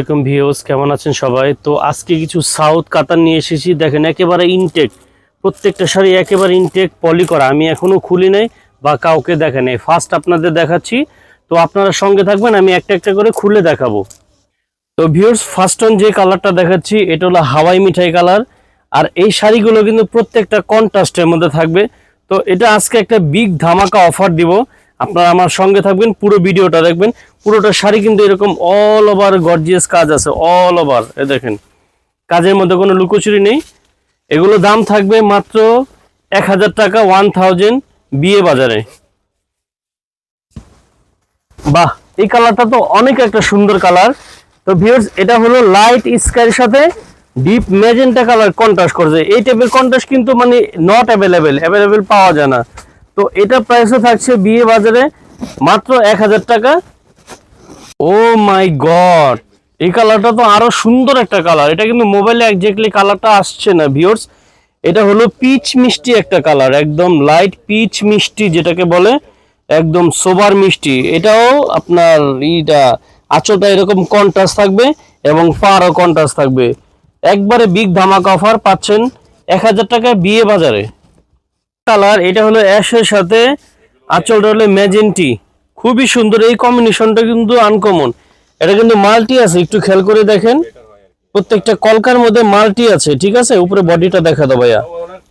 এরকম ভিউস কেমন আছেন সবাই? তো আজকে কিছু সাউথ কাতার নিয়ে এসেছি। দেখেন, একেবারে ইনটেক প্রত্যেকটা শাড়ি একেবারে ইনটেক পলি করা। আমি এখনও খুলি নাই, বা কাউকে দেখা নেই। ফার্স্ট আপনাদের দেখাচ্ছি। তো আপনারা সঙ্গে থাকবেন, আমি একটা একটা করে খুলে দেখাবো। তো ভিউর্স ফার্স্ট অন যে কালারটা দেখাচ্ছি, এটা হলো হাওয়াই মিঠাই কালার আর এই শাড়িগুলো কিন্তু প্রত্যেকটা কন্ট্রাস্টের মধ্যে থাকবে। তো এটা আজকে একটা বিগ ধামাকা অফার দিব। আপনারা আমার সঙ্গে থাকবেন, পুরো ভিডিওটা দেখবেন। পুরোটা শাড়ি কিন্তু এরকম অল ওভার গর্জিয়াস কাজ আছে অল ওভার এ দেখেন, কাজের মধ্যে কোনো লুকোচুরি নেই। এগুলো দাম থাকবে মাত্র এক হাজার টাকা ওয়ান থাউজেন্ড বিয়ে বাজারে। বাহ, এই কালারটা তো অনেক একটা সুন্দর কালার। তো ভিউয়ার্স এটা হলো লাইট স্কাইয়ের সাথে ডিপ ম্যাজেন্টা কালার কন্ট্রাস্ট করছে। এই টাইপের কন্ট্রাস্ট কিন্তু মানে নট অ্যাভেলেবেল অ্যাভেলেবেল পাওয়া যায় না। তো এটা প্রাইসও থাকছে বিয়ে বাজারে মাত্র এক হাজার টাকা। ও মাই গড এই কালারটা তো আরও সুন্দর একটা কালার এটা কিন্তু মোবাইলে একজাক্টলি কালারটা আসছে না ভিওর্স এটা হলো পিচ মিষ্টি একটা কালার একদম লাইট পিচ মিষ্টি যেটাকে বলে, একদম সোবার মিষ্টি। এটাও আপনার ইটা, আঁচলটা এরকম কন্ট্রাস্ট থাকবে এবং পারও কন্ট্রাস্ট থাকবে। একবারে বিগ ধামাকা অফার পাচ্ছেন এক হাজার টাকায় বিয়ে বাজারে। কালার, এটা হলো অ্যাশের সাথে আঁচলটা হলো ম্যাজেন্টি। খুবই সুন্দর, এই কম্বিনেশনটা কিন্তু আনকমন এটা কিন্তু মাল্টি আছে, একটু খেয়াল করে দেখেন। প্রত্যেকটা কলকার মধ্যে মাল্টি আছে, ঠিক আছে? উপরে বডিটা দেখা দাও ভাইয়া।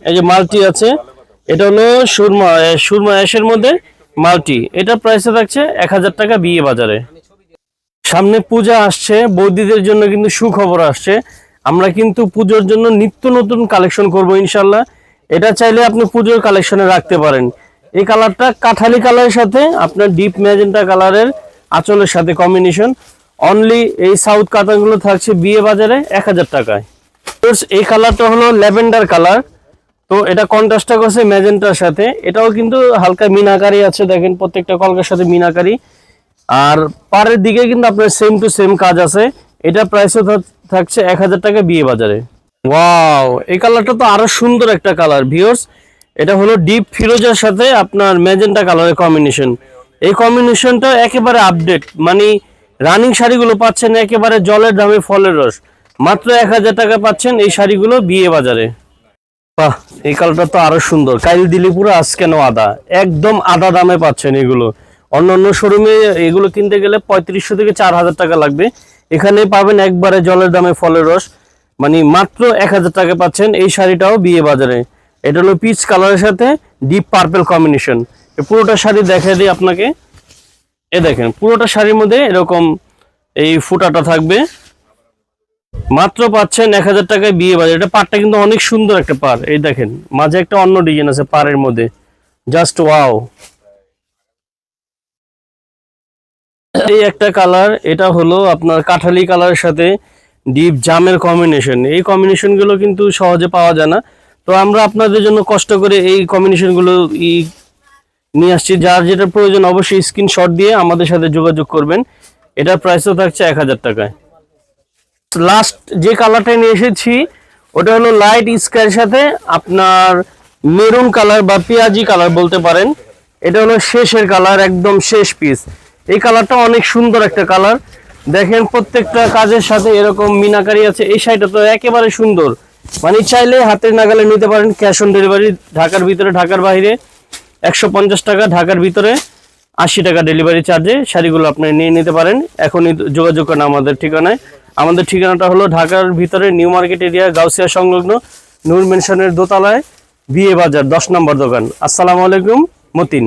এই যে মাল্টি আছে, এটা হলো সুরমা সুরমা অ্যাশের মধ্যে মাল্টি। এটা প্রাইসে থাকছে এক হাজার টাকা বিয়ে বাজারে। সামনে পূজা আসছে, বৌদিদের জন্য কিন্তু সুখবর আসছে। আমরা কিন্তু পুজোর জন্য নিত্য নতুন কালেকশন করব ইনশাল্লাহ। এটা চাইলে আপনি পুজোর কালেকশনে রাখতে পারেন। এই কালারটা কাঠালি কালারের সাথে আপনার ডিপ ম্যাজেন্টা কালারের আঁচলের সাথে কম্বিনেশন অনলি এই সাউথ কাতারগুলো থাকছে বিয়ে বাজারে এক হাজার টাকায়। এই কালারটা হলো ল্যাভেন্ডার কালার তো এটা কন্ট্রাস্টটা করছে ম্যাজেন্টার সাথে। এটাও কিন্তু হালকা মিনাকারি আছে, দেখেন প্রত্যেকটা কলকার সাথে মিনাকারি। আর পাড়ের দিকে কিন্তু আপনার সেম টু সেম কাজ আছে। এটা প্রাইসও থাকছে এক হাজার টাকা বিয়ে বাজারে। ওয়াও এই কালারটা তো আরও সুন্দর একটা কালার ভিওর্স এটা হলো ডিপ ফিরোজার সাথে আপনার ম্যাজেন্টা কালারের কম্বিনেশন এই কম্বিনেশনটা একেবারে আপডেট মানে রানিং শাড়িগুলো পাচ্ছেন একেবারে জলের দামে ফলের রস। মাত্র এক হাজার টাকা পাচ্ছেন এই শাড়িগুলো বিয়ে বাজারে। বাহ, এই কালারটা তো আরও সুন্দর। কাইল দিলে পুরো আজকেন আদা? একদম আদা দামে পাচ্ছেন এগুলো। অন্য অন্য শোরুমে এগুলো কিনতে গেলে পঁয়ত্রিশশো থেকে চার হাজার টাকা লাগবে। এখানে পাবেন একবারে জলের দামে ফলের রস। মানে মাত্র এক হাজার টাকা পাচ্ছেন এই শাড়িটাও বিয়ে বাজারে। এটা হলো পিচ কালারের সাথে ডিপ পার্পেল কম্বিনেশন পুরোটা শাড়ি দেখা দিই আপনাকে। এ দেখেন, পুরোটা শাড়ির মধ্যে এরকম এই ফুটাটা থাকবে। মাত্র পাচ্ছেন এক হাজার টাকায় বিয়ে বাজার। এটা পাড়টা কিন্তু অনেক সুন্দর একটা পার এই দেখেন, মাঝে একটা অন্য ডিজাইন আছে পাড়ের মধ্যে। জাস্ট ওয়াও এই একটা কালার এটা হলো আপনার কাঠালি কালারের সাথে ডিপ জামের কম্বিনেশন এই কম্বিনেশনগুলো কিন্তু সহজে পাওয়া যায় না। তো আমরা আপনাদের জন্য কষ্ট করে এই কম্বিনেশনগুলো ই নিয়ে আসছি। যার যেটা প্রয়োজন অবশ্যই স্ক্রিনশট দিয়ে আমাদের সাথে যোগাযোগ করবেন। এটার প্রাইসও থাকছে এক হাজার টাকায়। লাস্ট যে কালারটা নিয়ে এসেছি, ওটা হলো লাইট স্কাইয়ের সাথে আপনার মেরুন কালার বা পেঁয়াজি কালার বলতে পারেন। এটা হলো শেষের কালার একদম শেষ পিস এই কালারটা অনেক সুন্দর একটা কালার দেখেন প্রত্যেকটা কাজের সাথে এরকম মিনাকারি আছে। এই শাড়িটা তো একেবারে সুন্দর। মানে চাইলে হাতের নাগালে নিতে পারেন ক্যাশ অন ডেলিভারি ঢাকার ভিতরে, ঢাকার বাইরে। একশো পঞ্চাশ টাকা, ঢাকার ভিতরে। আশি টাকা ডেলিভারি চার্জে শাড়িগুলো আপনি নিয়ে নিতে পারেন। এখনই যোগাযোগ করেন আমাদের ঠিকানায়। আমাদের ঠিকানাটা হলো ঢাকার ভিতরে নিউ মার্কেট এরিয়া, গাউসিয়া সংলগ্ন নূর মেনশনের দোতলায় বিয়ে বাজার, দশ নম্বর দোকান। আসসালামু আলাইকুম, মতিন।